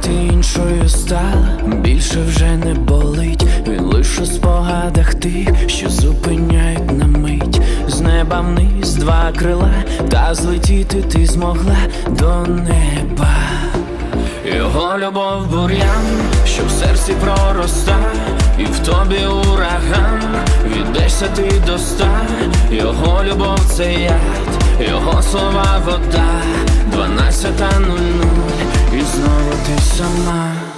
ти іншою стала, більше вже не болить. Він лише у спогадах тих, що зупиняють на мить. З неба вниз два крила, та злетіти ти змогла до неба. Його любов бур'ян, що в серці проростає, і в тобі ураган, від десяти до ста, його любов це яд, його слова вода, дванадцята нуль нуль, і